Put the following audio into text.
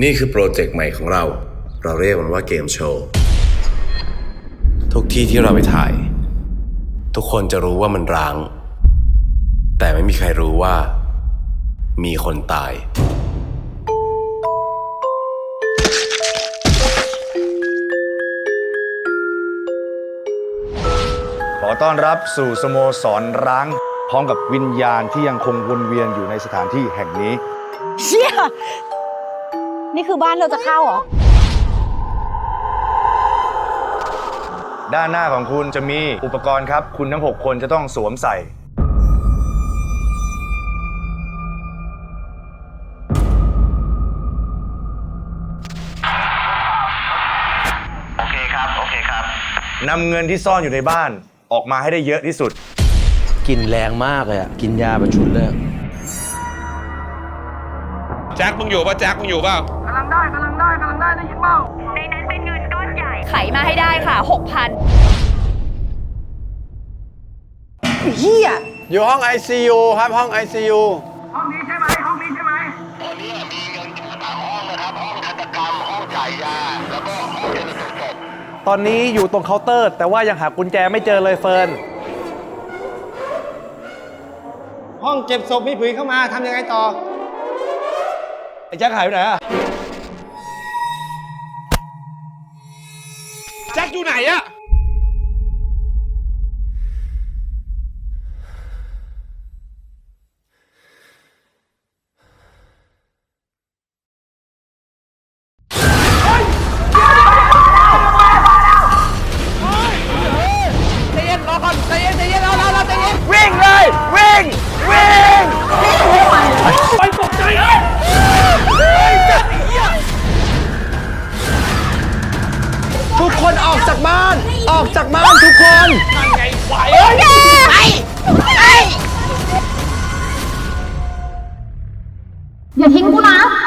นี่คือโปรเจกต์ใหม่ของเรา เราเรียกมันว่าเกมโชว์ทุกที่ที่เราไปถ่าย ทุกคนจะรู้ว่ามันร้าง แต่ไม่มีใครรู้ว่า มีคนตาย ขอต้อนรับสู่สโมสรร้าง พร้อมกับวิญญาณที่ยังคงวนเวียนอยู่ในสถานที่แห่งนี้ เชี่ย นี่คือบ้านเราจะเข้าเหรอ ด้านหน้าของคุณจะมีอุปกรณ์ครับ คุณทั้ง 6 คนจะต้องสวมใส่ โอเคครับ โอเคครับ นำเงินที่ซ่อนอยู่ในบ้านออกมาให้ได้เยอะที่สุดกลินแรงมากเลยอะกินยาแบบชุนเลยอะ แจ็คมึงอยู่ป่ะแจ็คมึงอยู่เปล่า ไขมาให้ได้ค่ะ 6,000เฮียอยู่ห้อง ICU ครับห้อง ICU ตอนนี้มีเงินอยู่สามห้องนะครับห้องทันตกรรมห้องจ่ายยาแล้วก็ห้องชนสูตรศพตอนนี้อยู่ตรงเคาน์เตอร์ แต่ว่ายังหากุญแจไม่เจอเลยเฟิร์นห้องเก็บศพมีผืนเข้ามาทำยังไงต่อไอ้แจ็คหายไปไหนอะ แจ็คอยู่ไหนอะ Để hình.